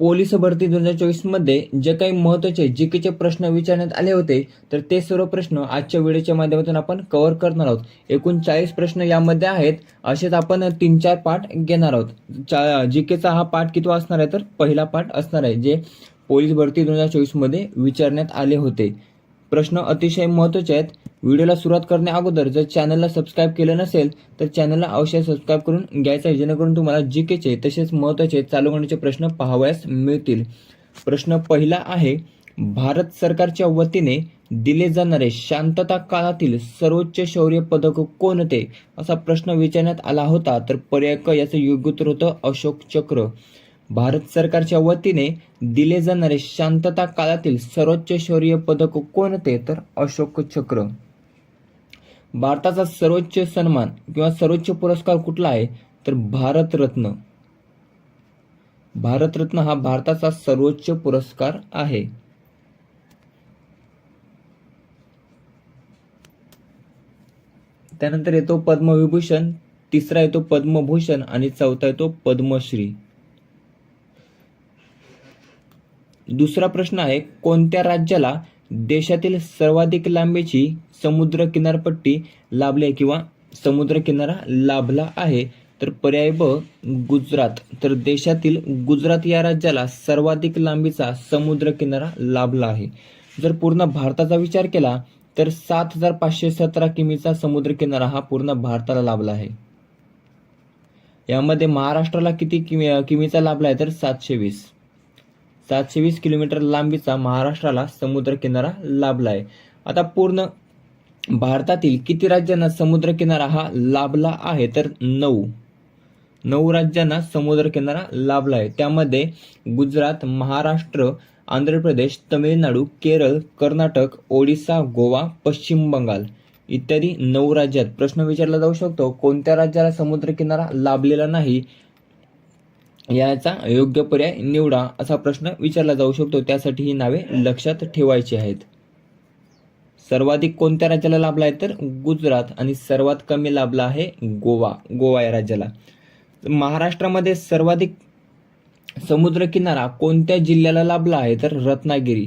Police भरती दोन हजार चोवीसमध्ये जे काही महत्त्वाचे जी केचे प्रश्न विचारण्यात आले होते तर ते सर्व प्रश्न आजच्या व्हिडिओच्या माध्यमातून आपण कव्हर करणार आहोत. एकूण चाळीस प्रश्न यामध्ये आहेत असेच आपण तीन चार पाठ घेणार आहोत. जीकेचा हा पाठ किती असणार आहे? तर पहिला पाठ असणार आहे जे पोलीस भरती दोन हजार चोवीसमध्ये विचारण्यात आले होते. प्रश्न अतिशय महत्त्वाचे आहेत. व्हिडिओला सुरुवात करण्या अगोदर जर चॅनलला सबस्क्राईब केलं नसेल तर चॅनलला अवश्य सबस्क्राईब करून घ्यायचं आहे जेणेकरून तुम्हाला जी केचे तसेच महत्त्वाचे चालू करण्याचे प्रश्न पाहावयास मिळतील. प्रश्न पहिला आहे भारत सरकारच्या वतीने दिले जाणारे शांतता काळातील सर्वोच्च शौर्य पदक कोणते? असा प्रश्न विचारण्यात आला होता तर पर्याय क याचं योग्य उत्तर होतं अशोक चक्र. भारत सरकारच्या वतीने दिले जाणारे शांतता काळातील सर्वोच्च शौर्य पदक कोणते तर अशोक चक्र. भारताचा सर्वोच्च सन्मान किंवा सर्वोच्च पुरस्कार कुठला आहे तर भारतरत्न भारतरत्न हा भारताचा सर्वोच्च पुरस्कार आहे. त्यानंतर येतो पद्मविभूषण तिसरा येतो पद्मभूषण आणि चौथा येतो पद्मश्री. दुसरा प्रश्न आहे कोणत्या राज्याला देशातील सर्वाधिक लांबीची समुद्र किनारपट्टी लाभली आहे किंवा समुद्र किनारा लाभला आहे? तर पर्याय ब गुजरात. तर देशातील गुजरात या राज्याला सर्वाधिक लांबीचा समुद्र किनारा लाभला आहे. जर पूर्ण भारताचा विचार केला तर सात हजार पाचशे सतरा किमीचा समुद्र किनारा हा पूर्ण भारताला लाभला आहे. यामध्ये महाराष्ट्राला किती किमी किमीचा लाभला आहे? तर सातशे वीस. सातशे वीस किलोमीटर लांबीचा महाराष्ट्राला समुद्र किनारा लाभला आहे आता पूर्ण भारतातील किती राज्यांना समुद्र किनारा हा लाभला आहे? तर नऊ. नऊ राज्यांना समुद्र किनारा लाभला आहे त्यामध्ये गुजरात महाराष्ट्र आंध्र प्रदेश तमिळनाडू केरळ कर्नाटक ओडिसा गोवा पश्चिम बंगाल इत्यादी नऊ राज्यात. प्रश्न विचारला जाऊ शकतो कोणत्या राज्याला समुद्र किनारा लाभलेला नाही? याचा योग्य पर्याय निवडा असा प्रश्न विचारला जाऊ शकतो. त्यासाठी ही नावे लक्षात ठेवायची आहेत. सर्वाधिक कोणत्या राज्याला लाभला आहे? तर गुजरात. आणि सर्वात कमी लाभला आहे गोवा. गोवा या राज्याला. महाराष्ट्रामध्ये सर्वाधिक समुद्रकिनारा कोणत्या जिल्ह्याला लाभला आहे? तर रत्नागिरी.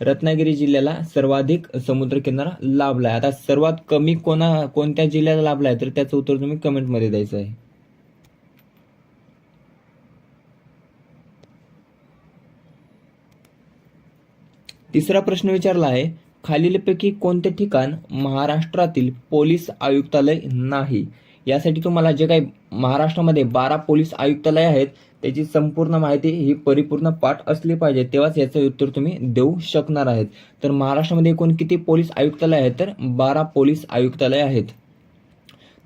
रत्नागिरी जिल्ह्याला सर्वाधिक समुद्रकिनारा लाभला आहे. आता सर्वात कमी कोणा कोणत्या जिल्ह्याला लाभला आहे? तर त्याचं उत्तर तुम्ही कमेंटमध्ये द्यायचं आहे. तिसरा प्रश्न विचारला आहे खालीलपैकी कोणते ठिकाण महाराष्ट्रातील पोलीस आयुक्तालय नाही? यासाठी तुम्हाला जे काही महाराष्ट्रामध्ये बारा पोलीस आयुक्तालय आहेत त्याची संपूर्ण माहिती ही परिपूर्ण पाठ असली पाहिजे तेव्हाच याचं उत्तर तुम्ही देऊ शकणार आहेत. तर महाराष्ट्रामध्ये एकूण किती पोलीस आयुक्तालय आहेत तर बारा पोलीस आयुक्तालय आहेत.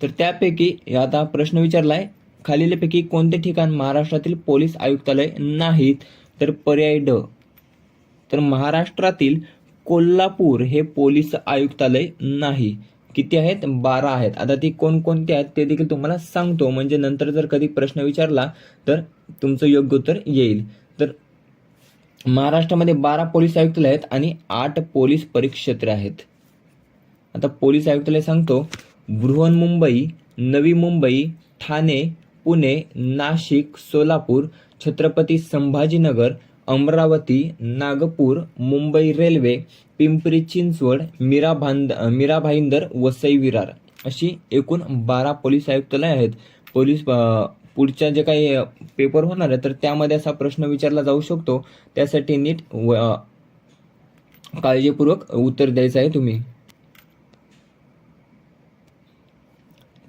तर त्यापैकी आता प्रश्न विचारला आहे खालीलपैकी कोणते ठिकाण महाराष्ट्रातील पोलीस आयुक्तालय नाहीत? तर पर्याय ड तर महाराष्ट्रातील कोल्हापूर हे पोलीस आयुक्तालय नाही. किती आहेत? बारा आहेत. आता ती कोणकोणती आहेत ते देखील तुम्हाला सांगतो. म्हणजे नंतर जर कधी प्रश्न विचारला तर तुमचं योग्य उत्तर येईल. तर महाराष्ट्रामध्ये बारा पोलीस आयुक्तालय आहेत आणि आठ पोलीस परिक्षेत्रे आहेत. आता पोलीस आयुक्तालय सांगतो. बृहन्मुंबई नवी मुंबई ठाणे पुणे नाशिक सोलापूर छत्रपती संभाजीनगर अमरावती नागपूर मुंबई रेल्वे पिंपरी चिंचवड मीरा भांद मीरा भाईंदर वसई विरार अशी एकूण बारा पोलीस आयुक्तालय आहेत. पोलीस पुढच्या जे काही पेपर होणार आहे तर त्यामध्ये असा प्रश्न विचारला जाऊ शकतो. त्यासाठी नीट व काळजीपूर्वक उत्तर द्यायचं आहे तुम्ही.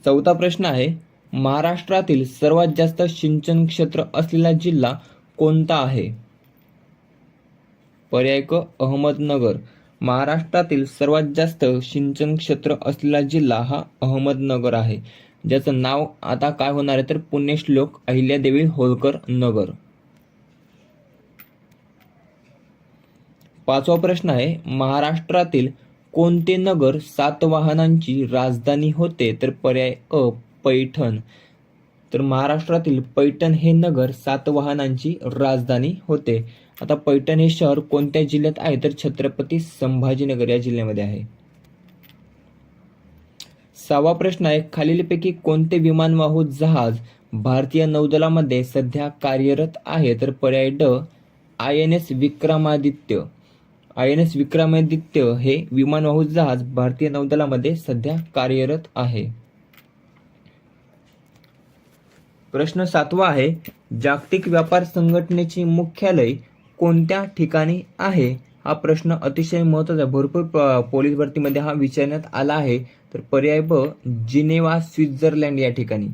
चौथा प्रश्न आहे महाराष्ट्रातील सर्वात जास्त सिंचन क्षेत्र असलेला जिल्हा कोणता आहे? पर्याय क अहमदनगर. महाराष्ट्रातील सर्वात जास्त सिंचन क्षेत्र असलेला जिल्हा हा अहमदनगर आहे. ज्याचं नाव आता काय होणार आहे तर पुण्यश्लोक अहिल्यादेवी होलकर नगर. पाचवा प्रश्न आहे महाराष्ट्रातील कोणते नगर सातवाहनांची राजधानी होते? तर पर्याय अ पैठण. तर महाराष्ट्रातील पैठण हे नगर सातवाहनांची राजधानी होते. आता पैठण हे शहर कोणत्या जिल्ह्यात आहे तर छत्रपती संभाजीनगर या जिल्ह्यामध्ये आहे. सहावा प्रश्न आहे खालीलपैकी कोणते विमानवाहू जहाज भारतीय नौदलामध्ये सध्या कार्यरत आहे? तर पर्याय ड I N S Vikramaditya. I N S Vikramaditya हे विमानवाहू जहाज भारतीय नौदलामध्ये सध्या कार्यरत आहे. प्रश्न सातवा आहे जागतिक व्यापार संघटनेचे मुख्यालय कोणत्या ठिकाणी आहे? हा प्रश्न अतिशय महत्त्वाचा आहे. भरपूर प- पोलीस भरतीमध्ये हा विचारण्यात आला आहे. तर पर्याय ब जिनेवा स्वित्झर्लंड या ठिकाणी.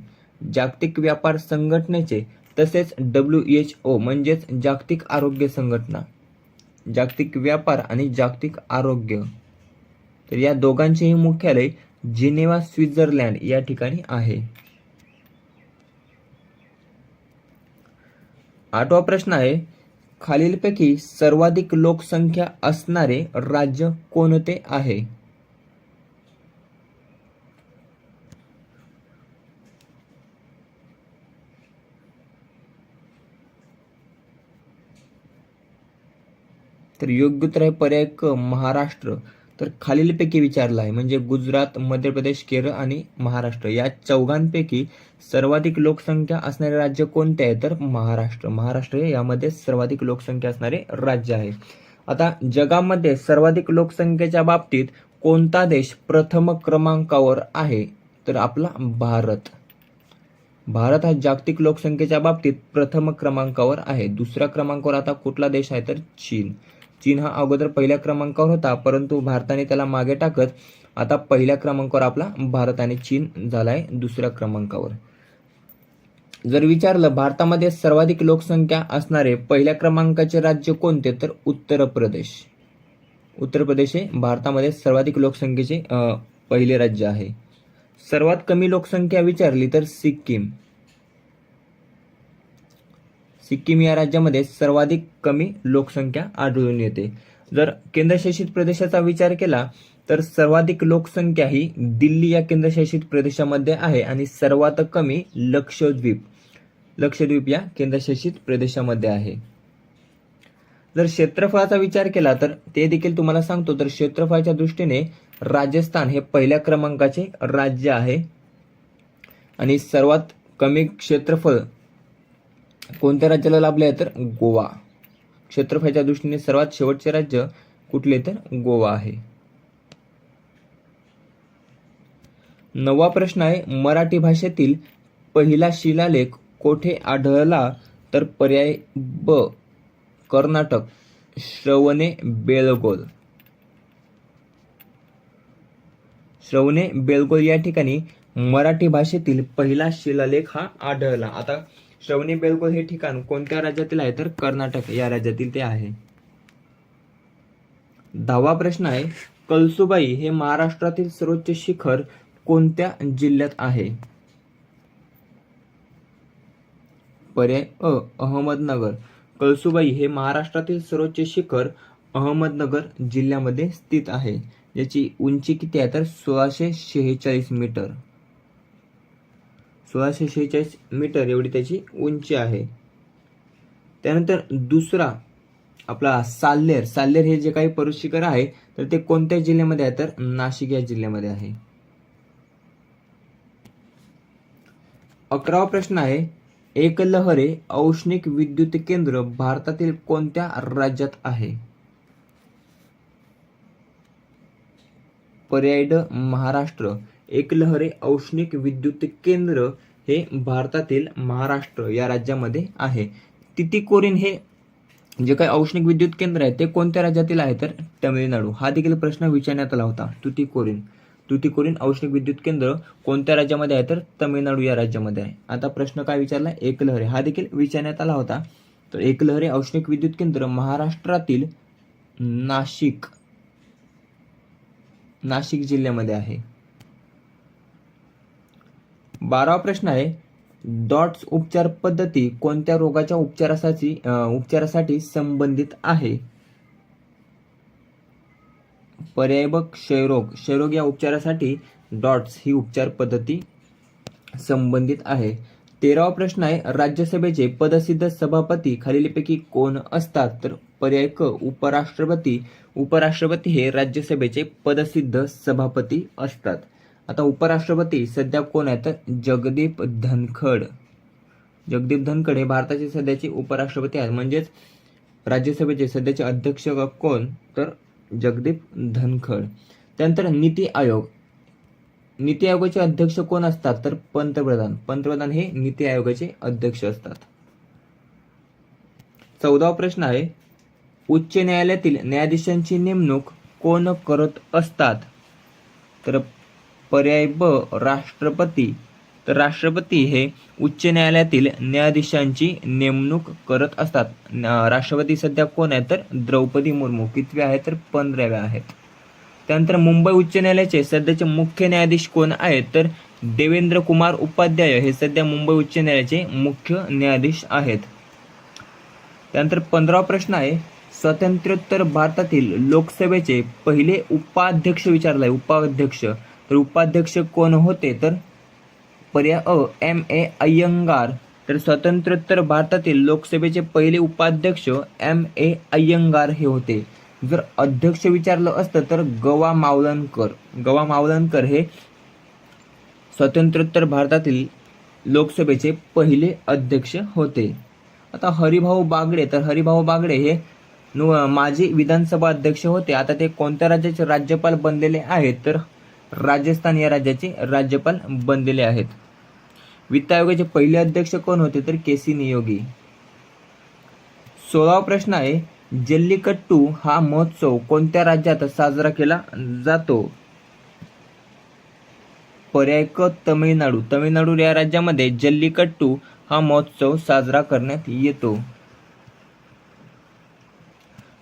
जागतिक व्यापार संघटनेचे तसेच डब्ल्यू एच ओ म्हणजेच जागतिक आरोग्य संघटना. जागतिक व्यापार आणि जागतिक आरोग्य. तर या दोघांचेही मुख्यालय जिनेवा स्वित्झर्लंड या ठिकाणी आहे. आठवा प्रश्न आहे खालीलपैकी सर्वाधिक लोकसंख्या असणारे राज्य कोणते आहे? तर योग्य उत्तर आहे पर्याय क महाराष्ट्र. तर खालीलपैकी विचारला आहे म्हणजे गुजरात मध्य प्रदेश केरळ आणि महाराष्ट्र. या चौघांपैकी सर्वाधिक लोकसंख्या असणारे राज्य कोणते आहे? तर महाराष्ट्र. महाराष्ट्र हे यामध्ये सर्वाधिक लोकसंख्या असणारे राज्य आहे. आता जगामध्ये सर्वाधिक लोकसंख्येच्या बाबतीत कोणता देश प्रथम क्रमांकावर आहे? तर आपला भारत. भारत हा जागतिक लोकसंख्येच्या बाबतीत प्रथम क्रमांकावर आहे. दुसऱ्या क्रमांकावर आता कुठला देश आहे? तर चीन. चीन हा अगोदर पहिल्या क्रमांकावर होता परंतु भारताने त्याला मागे टाकत आता पहिल्या क्रमांकावर आपला भारत आणि चीन झालाय दुसऱ्या क्रमांकावर. जर विचारलं भारतामध्ये सर्वाधिक लोकसंख्या असणारे पहिल्या क्रमांकाचे राज्य कोणते? तर उत्तर प्रदेश. उत्तर प्रदेश हे भारतामध्ये सर्वाधिक लोकसंख्येचे पहिले राज्य आहे. सर्वात कमी लोकसंख्या विचारली तर सिक्कीम. सिक्कीम या राज्यामध्ये सर्वाधिक कमी लोकसंख्या आढळून येते. जर केंद्रशासित प्रदेशाचा विचार केला तर सर्वाधिक लोकसंख्या ही दिल्ली या केंद्रशासित प्रदेशामध्ये आहे आणि सर्वात कमी लक्षद्वीप लक्षद्वीप या केंद्रशासित प्रदेशामध्ये आहे. जर क्षेत्रफळाचा विचार केला तर ते देखील तुम्हाला सांगतो तर क्षेत्रफळाच्या दृष्टीने राजस्थान हे पहिल्या क्रमांकाचे राज्य आहे. आणि सर्वात कमी क्षेत्रफळ कोणत्या राज्याला लाभले आहे तर गोवा. क्षेत्रफळाच्या दृष्टीने सर्वात शेवटचे राज्य कुठले तर गोवा आहे. नववा प्रश्न आहे मराठी भाषेतील पहिला शिलालेख कोठे आढळला तर पर्याय ब कर्नाटक. श्रवणे बेळगोल श्रवणे बेळगोल या ठिकाणी मराठी भाषेतील पहिला शिलालेख हा आढळला. आता श्रवणी बेळगोळ हे ठिकाण कोणत्या राज्यातील आहे? तर कर्नाटक या राज्यातील ते आहे. दहावा प्रश्न आहे कलसुबाई हे महाराष्ट्रातील सर्वोच्च शिखर कोणत्या जिल्ह्यात आहे? पर्याय अ अहमदनगर. कळसुबाई हे महाराष्ट्रातील सर्वोच्च शिखर अहमदनगर जिल्ह्यामध्ये स्थित आहे. याची उंची किती आहे? तर सोळाशे शेहेचाळीस मीटर. सोळाशे शेहेचाळीस मीटर एवढी त्याची उंची आहे. त्यानंतर दुसरा आपला साल्लेर. साल्लेर हे जे काही पर्वत शिखर आहे तर ते कोणत्या जिल्ह्यामध्ये आहे? तर नाशिक या जिल्ह्यामध्ये आहे. अकरावा प्रश्न आहे एकलहरे औष्णिक विद्युत केंद्र भारतातील कोणत्या राज्यात आहे? पर्याय महाराष्ट्र. एकलहरे औष्णिक विद्युत केंद्र हे भारतातील महाराष्ट्र या राज्यामध्ये आहे. तितीकोरीन हे जे काही औष्णिक विद्युत केंद्र आहे ते कोणत्या राज्यातील आहे तर तमिळनाडू? हा देखील प्रश्न विचारण्यात आला होता. तुतीकोरीन. तुतीकोरीन औष्णिक विद्युत केंद्र कोणत्या राज्यामध्ये आहे तर तमिळनाडू या राज्यामध्ये आहे. आता प्रश्न काय विचारला? एकलहरे. हा देखील विचारण्यात आला होता. तर एकलहरे औष्णिक विद्युत केंद्र महाराष्ट्रातील नाशिक नाशिक जिल्ह्यामध्ये आहे. बारावा प्रश्न आहे डॉट्स उपचार पद्धती कोणत्या रोगाच्या उपचारासाठी उपचारासाठी संबंधित आहे? पर्याय बघ क्षयरोग क्षयरोग या उपचारासाठी डॉट्स ही उपचार पद्धती संबंधित आहे. तेरावा प्रश्न आहे राज्यसभेचे पदसिद्ध सभापती खालीलपैकी कोण असतात? तर पर्याय क उपराष्ट्रपती उपराष्ट्रपती हे राज्यसभेचे पदसिद्ध सभापती असतात. आता उपराष्ट्रपती सध्या कोण आहेत? तर जगदीप धनखड. जगदीप धनखड हे भारताचे सध्याचे उपराष्ट्रपती आहेत. म्हणजेच राज्यसभेचे सध्याचे अध्यक्ष कोण? तर जगदीप धनखड. त्यानंतर नीती आयोग. नीती आयोगाचे अध्यक्ष कोण असतात? तर पंतप्रधान. पंतप्रधान हे नीती आयोगाचे अध्यक्ष असतात. चौदावा प्रश्न आहे उच्च न्यायालयातील न्यायाधीशांची नेमणूक कोण करत असतात? तर पर्याय ब राष्ट्रपती. तर राष्ट्रपती हे उच्च न्यायालयातील न्यायाधीशांची नेमणूक करत असतात. राष्ट्रपती सध्या कोण आहे तर द्रौपदी मुर्मू. कितव्या आहेत तर पंधराव्या आहेत. त्यानंतर मुंबई उच्च न्यायालयाचे सध्याचे मुख्य न्यायाधीश कोण आहेत तर देवेंद्र कुमार उपाध्याय हे सध्या मुंबई उच्च न्यायालयाचे मुख्य न्यायाधीश आहेत. त्यानंतर पंधरावा प्रश्न आहे स्वातंत्र्योत्तर भारतातील लोकसभेचे पहिले उपाध्यक्ष विचारलाय उपाध्यक्ष. तर उपाध्यक्ष कोण होते तर? पर्याय अ एम ए अय्यंगार. तर स्वतंत्रोत्तर भारतातील लोकसभेचे पहिले उपाध्यक्ष एम ए अय्यंगार हे होते. जर अध्यक्ष विचारलं असतं तर गवा मावलनकर गवा मावलनकर हे स्वतंत्रोत्तर भारतातील लोकसभेचे पहिले अध्यक्ष होते. आता हरिभाऊ बागडे तर हरिभाऊ बागडे हे माजी विधानसभा अध्यक्ष होते. आता ते कोणत्या राज्याचे राज्यपाल बनलेले आहेत? तर राजस्थान या राज्याचे राज्यपाल बनलेले आहेत. वित्त आयोगाचे पहिले अध्यक्ष कोण होते तर के सी नियोगी. सोळावा प्रश्न आहे जल्लीकट्टू हा महोत्सव कोणत्या राज्यात साजरा केला जातो? पर्याय क तमिळनाडू. तमिळनाडू या राज्यामध्ये जल्लीकट्टू हा महोत्सव साजरा करण्यात येतो.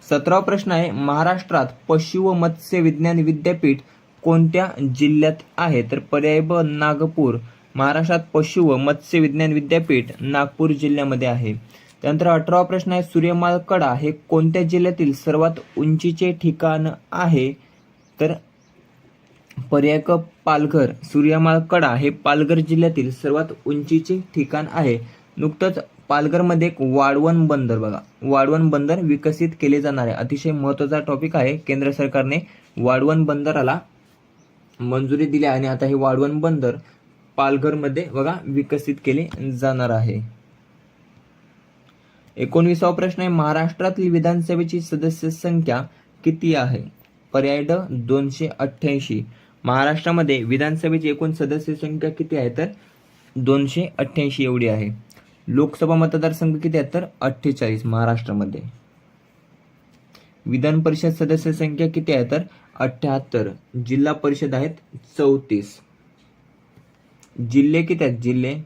सतरावा प्रश्न आहे महाराष्ट्रात पशु व मत्स्य विज्ञान विद्यापीठ कोणत्या जिल्ह्यात आहे? तर पर्याय ब नागपूर. महाराष्ट्रात पशु व मत्स्य विज्ञान विद्यापीठ नागपूर जिल्ह्यामध्ये आहे. त्यानंतर अठरावा प्रश्न आहे सूर्यमाल कडा हे कोणत्या जिल्ह्यातील सर्वात उंचीचे ठिकाण आहे? तर पर्याय क पालघर. सूर्यमाल कडा हे पालघर जिल्ह्यातील सर्वात उंचीचे ठिकाण आहे. नुकतंच पालघरमध्ये एक वाढवण बंदर बघा. वाढवण बंदर विकसित केले जाणार आहे. अतिशय महत्त्वाचा टॉपिक आहे. केंद्र सरकारने वाढवण बंदराला मंजुरी दिली आहे आणि आता हे वाढवण बंदर पालघरमध्ये बघा विकसित केले जाणार आहे. एकोणवीसावा प्रश्न आहे महाराष्ट्रातील विधानसभेची सदस्य संख्या किती आहे? पर्याय ड दोनशे अठ्ठ्याऐंशी. महाराष्ट्रामध्ये विधानसभेची एकूण सदस्य संख्या किती आहे? तर दोनशे अठ्ठ्याऐंशी एवढी आहे. लोकसभा मतदारसंघ किती आहेत तर अठ्ठेचाळीस महाराष्ट्रामध्ये. विधान परिषद सदस्य संख्या किती आहे? तर अठ्ठ्याहत्तर जिल्हा परिषद आहेत चौतीस. जिल्हे किती आहेत? जिल्हे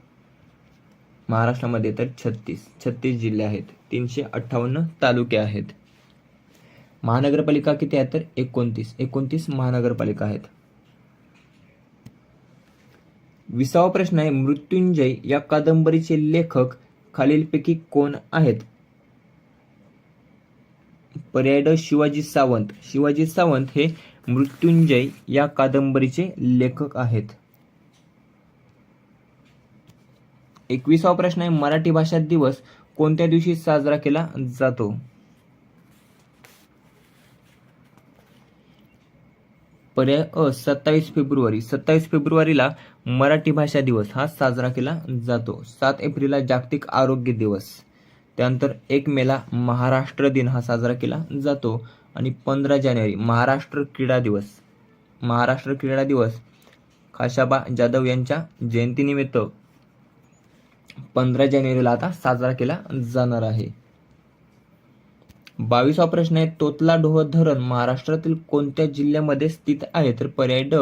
महाराष्ट्रामध्ये तर छत्तीस. छत्तीस जिल्हे आहेत. तीनशे अठ्ठावन्न तालुके आहेत. महानगरपालिका किती आहेत तर एकोणतीस. एकोणतीस महानगरपालिका आहेत. विसावा प्रश्न आहे मृत्युंजय या कादंबरीचे लेखक खालीलपैकी कोण आहेत? पर्याय ड शिवाजी सावंत. शिवाजी सावंत हे मृत्युंजय या कादंबरीचे लेखक आहेत. एकविसावा प्रश्न आहे मराठी भाषा दिवस कोणत्या दिवशी साजरा केला जातो? पर्याय अ सत्तावीस फेब्रुवारी. सत्तावीस फेब्रुवारीला मराठी भाषा दिवस हा साजरा केला जातो. सात एप्रिलला जागतिक आरोग्य दिवस. त्यानंतर एक मेला महाराष्ट्र दिन हा साजरा केला जातो आणि पंधरा जानेवारी महाराष्ट्र क्रीडा दिवस. महाराष्ट्र क्रीडा दिवस खाशाबा जाधव यांच्या जयंतीनिमित्त पंधरा जानेवारीला आता साजरा केला जाणार आहे. बावीसवा प्रश्न आहे तोतला डोह धरण महाराष्ट्रातील कोणत्या जिल्ह्यामध्ये स्थित आहे? तर पर्याय ड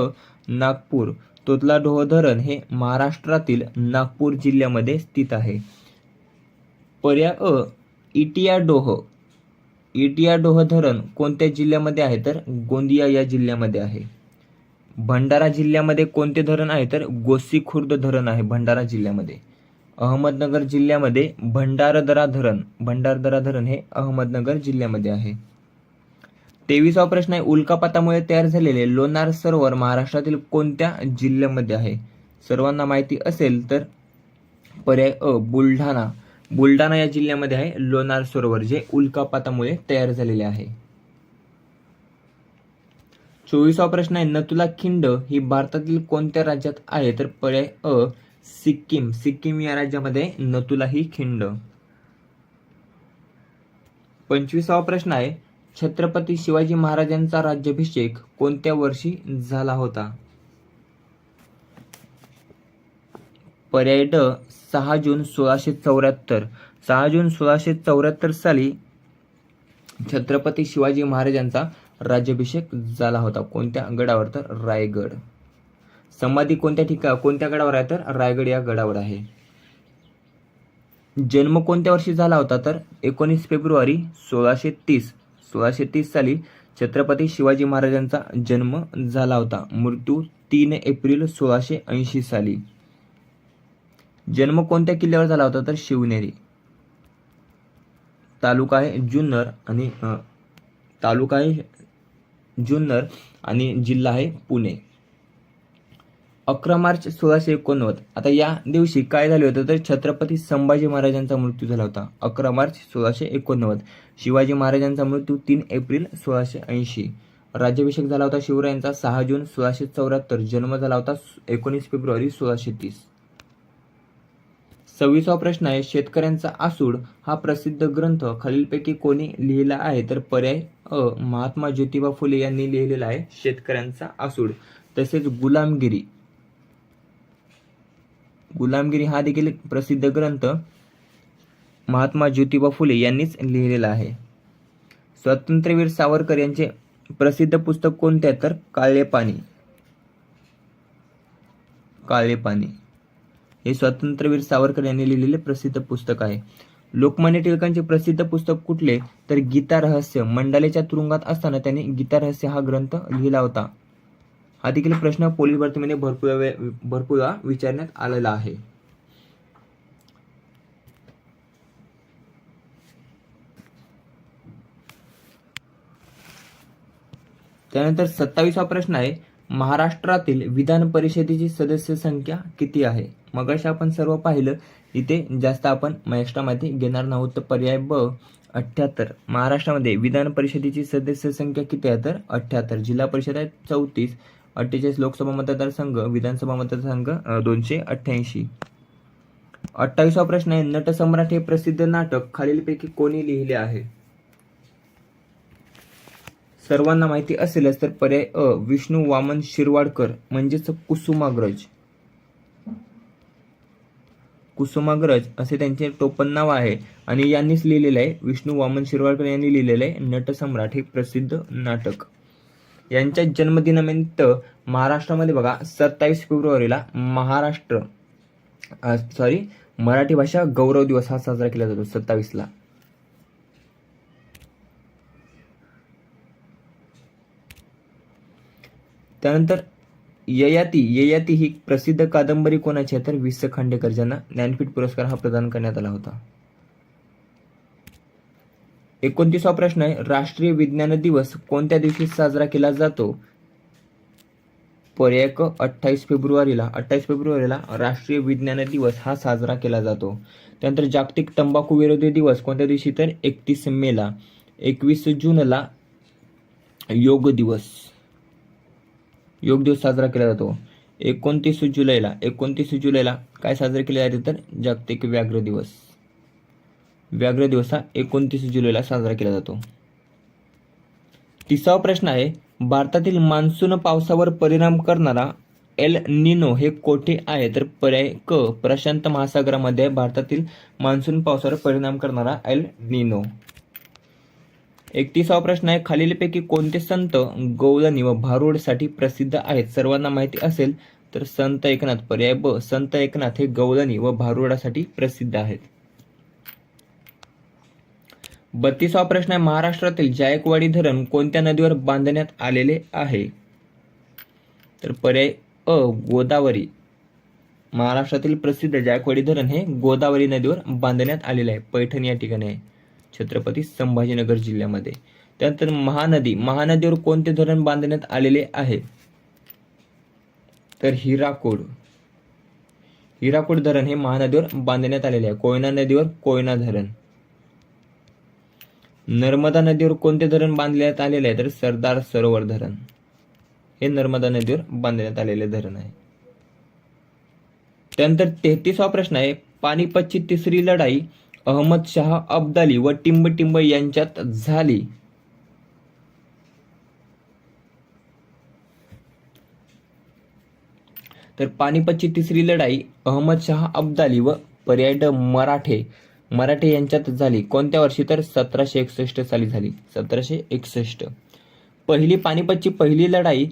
नागपूर. तोतला डोह धरण हे महाराष्ट्रातील नागपूर जिल्ह्यामध्ये स्थित आहे. पर्याय अ इटियाडोह इटियाडोह धरण कोणत्या जिल्ह्यामध्ये आहे? तर गोंदिया या जिल्ह्यामध्ये आहे. भंडारा जिल्ह्यामध्ये कोणते धरण आहे? तर गोसीखुर्द धरण आहे भंडारा जिल्ह्यामध्ये. अहमदनगर जिल्ह्यामध्ये भंडारदरा धरण भंडारदरा धरण हे अहमदनगर जिल्ह्यामध्ये आहे. तेविसावा प्रश्न आहे उल्कापातामुळे तयार झालेले लोणार सरोवर महाराष्ट्रातील कोणत्या जिल्ह्यामध्ये आहे? सर्वांना माहिती असेल तर पर्याय अ बुलढाणा. बुलढाणा या जिल्ह्यामध्ये आहे. लोणार सरोवर जे उल्कापातामुळे तयार झालेले आहे. चोवीसावा प्रश्न आहे नतुला खिंड ही भारतातील कोणत्या राज्यात आहे? तर पर्याय अ सिक्कीम. सिक्कीम या राज्यामध्ये नतुला ही खिंड. पंचवीसावा प्रश्न आहे छत्रपती शिवाजी महाराजांचा राज्याभिषेक कोणत्या वर्षी झाला होता? पर्याय ड सहा जून सोळाशे चौऱ्याहत्तर. सहा जून सोळाशे चौऱ्याहत्तर साली छत्रपती शिवाजी महाराजांचा राज्याभिषेक झाला होता. कोणत्या गडावर? तर रायगड. समाधी कोणत्या ठिका कोणत्या गडावर आहे? तर रायगड या गडावर आहे. जन्म कोणत्या वर्षी झाला होता? तर एकोणीस फेब्रुवारी सोळाशे तीस. सोळाशे तीस साली छत्रपती शिवाजी महाराजांचा जन्म झाला होता. मृत्यू तीन एप्रिल सोळाशे ऐंशी साली. जन्म कोणत्या किल्ल्यावर झाला होता तर शिवनेरी. तालुका आहे जुन्नर आणि तालुका आहे जुन्नर आणि जिल्हा आहे पुणे. अकरा मार्च सोळाशे एकोणनव्वद. आता या दिवशी काय झाले होते तर छत्रपती संभाजी महाराजांचा मृत्यू झाला होता. अकरा मार्च सोळाशे एकोणनव्वद. शिवाजी महाराजांचा मृत्यू तीन एप्रिल सोळाशे ऐंशी. राज्याभिषेक झाला होता शिवरायांचा सहा जून सोळाशे चौऱ्याहत्तर. जन्म झाला होता एकोणीस फेब्रुवारी सोळाशे तीस. सव्वीसावा प्रश्न आहे शेतकऱ्यांचा आसूड हा प्रसिद्ध ग्रंथ. खालीलपैकी कोणी लिहिला आहे? तर पर्याय अ महात्मा ज्योतिबा फुले यांनी लिहिलेला आहे शेतकऱ्यांचा आसूड. तसेच गुलामगिरी. गुलामगिरी हा देखील प्रसिद्ध ग्रंथ महात्मा ज्योतिबा फुले यांनीच लिहिलेला आहे. स्वातंत्र्यवीर सावरकर यांचे प्रसिद्ध पुस्तक कोणते तर काळे पाणी काळे पाणी हे स्वातंत्र्यवीर सावरकर यांनी लिहिलेले प्रसिद्ध पुस्तक आहे. लोकमान्य टिळकांचे प्रसिद्ध पुस्तक कुठले? तर गीता रहस्य. मंडालेच्या तुरुंगात असताना त्यांनी गीता रहस्य हा ग्रंथ लिहिला होता. हा देखील प्रश्न पोलीस भरतीमध्ये भरपूर भरपूर वेळा विचारण्यात आलेला आहे. त्यानंतर सत्तावीसवा प्रश्न आहे महाराष्ट्रातील विधान परिषदेची सदस्य संख्या किती आहे? मगाशी आपण सर्व पाहिलं इथे जास्त आपण महाराष्ट्रामध्ये घेणार नाहोत तर पर्याय ब अठ्ठ्याहत्तर महाराष्ट्रामध्ये विधान परिषदेची सदस्य संख्या किती आहे तर अठ्ठ्याहत्तर जिल्हा परिषद आहे चौतीस. अठ्ठेचाळीस लोकसभा मतदारसंघ विधानसभा मतदारसंघ दोनशे अठ्ठ्याऐंशी. अठ्ठावीसवा प्रश्न आहे नटसम्राट हे प्रसिद्ध नाटक खालीलपैकी कोणी लिहिले आहे? सर्वांना माहिती असेलच तर पर्याय अ विष्णू वामन शिरवाडकर म्हणजेच कुसुमाग्रज. कुसुमाग्रज असे त्यांचे टोपण नाव आहे. आणि यांनीच लिहिलेलं आहे. विष्णू वामन शिरवाडकर यांनी लिहिलेलं आहे. नटसम्राट हे प्रसिद्ध नाटक. यांच्या जन्मदिनानिमित्त महाराष्ट्रामध्ये बघा सत्तावीस फेब्रुवारीला महाराष्ट्र सॉरी मराठी भाषा गौरव दिवस हा साजरा केला जातो सत्तावीसला. त्यानंतर ययाती ययाती ही प्रसिद्ध कादंबरी कोणाची आहे? तर वि स खांडेकर ज्यांना ज्ञानपीठ पुरस्कार हा प्रदान करण्यात आला होता. एकोणतीसवा प्रश्न आहे राष्ट्रीय विज्ञान दिवस कोणत्या दिवशी साजरा केला जातो? पर्याय क अठ्ठावीस फेब्रुवारीला. अठ्ठावीस फेब्रुवारीला राष्ट्रीय विज्ञान दिवस हा साजरा केला जातो. त्यानंतर जागतिक तंबाखू विरोधी दिवस कोणत्या दिवशी? तर एकतीस मेला. एकवीस जूनला योग दिवस. योग दिवस साजरा केला जातो. एकोणतीस जुलैला एकोणतीस जुलैला काय साजरे केले जाते तर जागतिक व्याघ्र दिवस. व्याघ्र दिवस हा एकोणतीस जुलैला साजरा केला जातो. तिसावा प्रश्न आहे भारतातील मान्सून पावसावर परिणाम करणारा एल निनो हे कोठे आहे? तर पर्याय क प्रशांत महासागरामध्ये भारतातील मान्सून पावसावर परिणाम करणारा एल निनो. एकतीसावा प्रश्न आहे खालीलपैकी कोणते संत गौलनी व भारूडसाठी प्रसिद्ध आहेत? सर्वांना माहिती असेल तर संत एकनाथ पर्याय ब संत एकनाथ हे गौलनी व भारुडासाठी प्रसिद्ध आहेत. बत्तीसावा प्रश्न आहे महाराष्ट्रातील जायकवाडी धरण कोणत्या नदीवर बांधण्यात आलेले आहे? तर पर्याय अ गोदावरी. महाराष्ट्रातील प्रसिद्ध जायकवाडी धरण हे गोदावरी नदीवर बांधण्यात आलेले आहे. पैठण या ठिकाणी आहे. छत्रपती संभाजीनगर जिल्ह्यामध्ये. त्यानंतर महानदी महानदीवर कोणते धरण बांधण्यात आलेले आहे? तर हिराकोड. हिराकोड धरण हे महानदीवर बांधण्यात आलेले आहे. कोयना नदीवर कोयना धरण. नर्मदा नदीवर कोणते धरण बांधण्यात आलेले आहे? तर सरदार सरोवर धरण. हे नर्मदा नदीवर बांधण्यात आलेले धरण आहे. त्यानंतर तेहतीसवा प्रश्न आहे. पानिपतची तिसरी लढाई अहमद शाह अब्दाली व टिंबटिंब यांच्यात झाली. तर पानिपतची तिसरी लढाई अहमद शाह अब्दाली व पर्याय ड मराठे मराठे यांच्यात झाली. कोणत्या वर्षी? तर सतराशे एकसष्ट साली झाली. सतराशे एकसष्ट. पहिली पानिपतची पहिली लढाई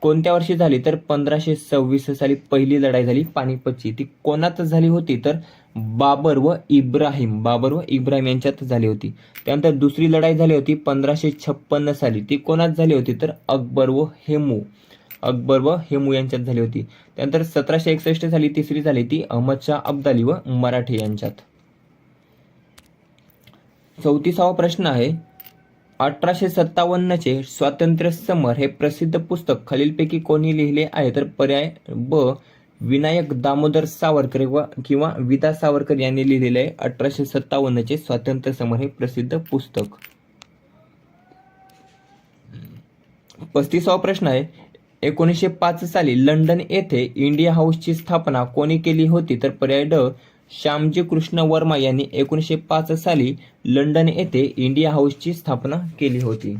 कोणत्या वर्षी झाली? तर पंधराशे सव्वीस साली पहिली लढाई झाली पानिपतची. ती कोणात झाली होती? तर बाबर व इब्राहिम. बाबर व इब्राहिम यांच्यात झाली होती. त्यानंतर दुसरी लढाई झाली होती पंधराशे छप्पन्न साली. ती कोणात झाली होती? तर अकबर व हेमू. अकबर व हेमू यांच्यात झाली होती. त्यानंतर सतराशे एकसष्ट साली तिसरी झाली ती अहमद शाह अब्दाली व मराठे यांच्यात. चौतीसावा प्रश्न आहे अठराशे सत्तावन्नचे स्वातंत्र्य समर हे प्रसिद्ध पुस्तक खालीलपैकी कोणी लिहिले आहे? तर पर्याय ब विनायक दामोदर सावरकर व किंवा विदा सावरकर यांनी लिहिलेले आहे अठराशे सत्तावन्नचे स्वातंत्र्य समर हे प्रसिद्ध पुस्तक. पस्तीसावा प्रश्न आहे. एकोणीसशे पाच साली लंडन येथे इंडिया हाऊसची स्थापना कोणी केली होती? तर पर्याय ड. श्यामजी कृष्ण वर्मा यांनी एकोणीसशे पाच साली लंडन येथे इंडिया हाऊसची स्थापना केली होती.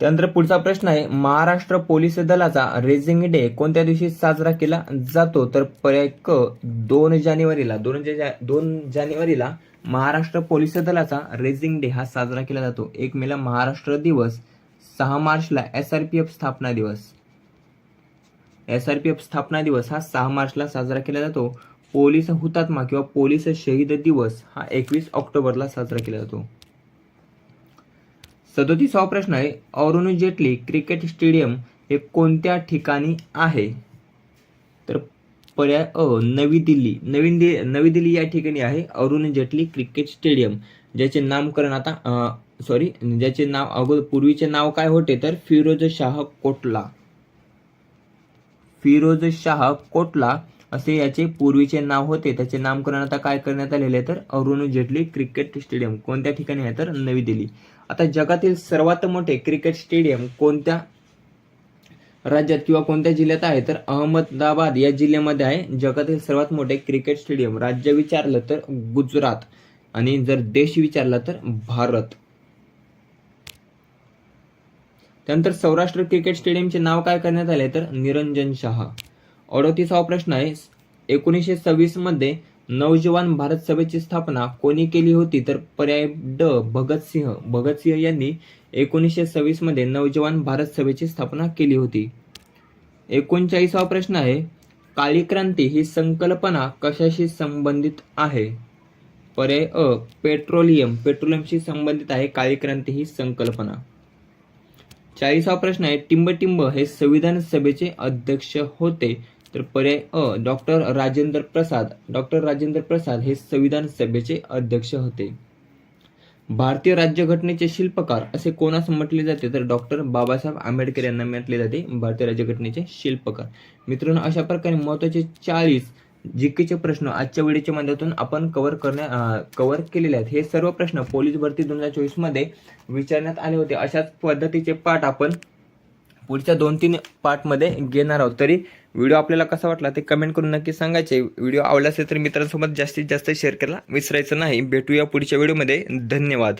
त्यानंतर पुढचा प्रश्न आहे महाराष्ट्र पोलीस दलाचा रेझिंग डे कोणत्या दिवशी साजरा केला जातो? तर पर्याय क दोन जानेवारीला दोन जा- दोन जानेवारीला महाराष्ट्र पोलीस दलाचा रेझिंग डे हा साजरा केला जातो. एक मेला महाराष्ट्र दिवस सहा मार्चला एस आर पी एफ स्थापना दिवस. एस आर पी एफ स्थापना दिवस हा सहा मार्चला साजरा केला जातो. पोलीस हुतात्मा किंवा पोलीस शहीद दिवस हा एकवीस ऑक्टोबरला साजरा केला जातो. सदोतीसावा प्रश्न आहे अरुण जेटली क्रिकेट स्टेडियम हे कोणत्या ठिकाणी आहे? तर पर्याय अ नवी दिल्ली. नवीन दि नवी दिल्ली या ठिकाणी आहे अरुण जेटली क्रिकेट स्टेडियम ज्याचे नामकरण आता सॉरी ज्याचे नाव अगोदर पूर्वीचे नाव काय होते? तर फिरोज शाह कोटला. फिरोज शाह कोटला असे याचे पूर्वीचे नाव होते. त्याचे नामकरण आता काय करण्यात आलेले आहे? तर अरुण जेटली क्रिकेट स्टेडियम कोणत्या ठिकाणी आहे? तर नवी दिल्ली. आता जगातील सर्वात मोठे क्रिकेट स्टेडियम कोणत्या राज्यात किंवा कोणत्या जिल्ह्यात आहे? तर अहमदाबाद या जिल्ह्यामध्ये आहे. जगातील सर्वात मोठे क्रिकेट स्टेडियम राज्य विचारलं तर गुजरात आणि जर देश विचारला तर भारत. त्यानंतर सौराष्ट्र क्रिकेट स्टेडियमचे नाव काय करण्यात आले? तर निरंजन शहा. अडोतीसावा प्रश्न आहे. एकोणीसशे सव्वीसमध्ये नवजवान भारत सभेची स्थापना कोणी केली होती तर पर्याय ड भगतसिंह. भगतसिंह यांनी एकोणीसशे सव्वीसमध्ये नवजवान भारत सभेची स्थापना केली होती. एकोणचाळीसावा प्रश्न आहे काळी क्रांती ही संकल्पना कशाशी संबंधित आहे? पर्याय अ पेट्रोलियम. पेट्रोलियमशी संबंधित आहे काळी क्रांती ही संकल्पना. चाळीसावा प्रश्न आहे टिंबटिंब हे संविधान सभेचे अध्यक्ष होते. तर पर्याय अ डॉक्टर राजेंद्र प्रसाद डॉक्टर राजेंद्र प्रसाद हे संविधान सभेचे अध्यक्ष होते. भारतीय राज्यघटनेचे शिल्पकार असे कोणास म्हटले जाते? तर डॉक्टर बाबासाहेब आंबेडकर यांना म्हटले जाते भारतीय राज्यघटनेचे शिल्पकार. मित्रांनो अशा प्रकारे महत्त्वाचे चाळीस जीकेचे प्रश्न आजच्या व्हिडिओच्या माध्यमातून आपण कव्हर करण्या कव्हर केलेले आहेत. हे सर्व प्रश्न पोलीस भरती दोन हजार चोवीसमध्ये विचारण्यात आले होते. अशाच पद्धतीचे पाठ आपण पुढच्या दोन तीन पार्टमध्ये घेणार आहोत. तरी व्हिडिओ आपल्याला कसा वाटला ते कमेंट करून नक्की सांगायचे. व्हिडिओ आवडला असेल तर मित्रांसोबत जास्तीत जास्त शेअर करायला विसरायचं नाही. भेटूया पुढच्या व्हिडिओमध्ये धन्यवाद.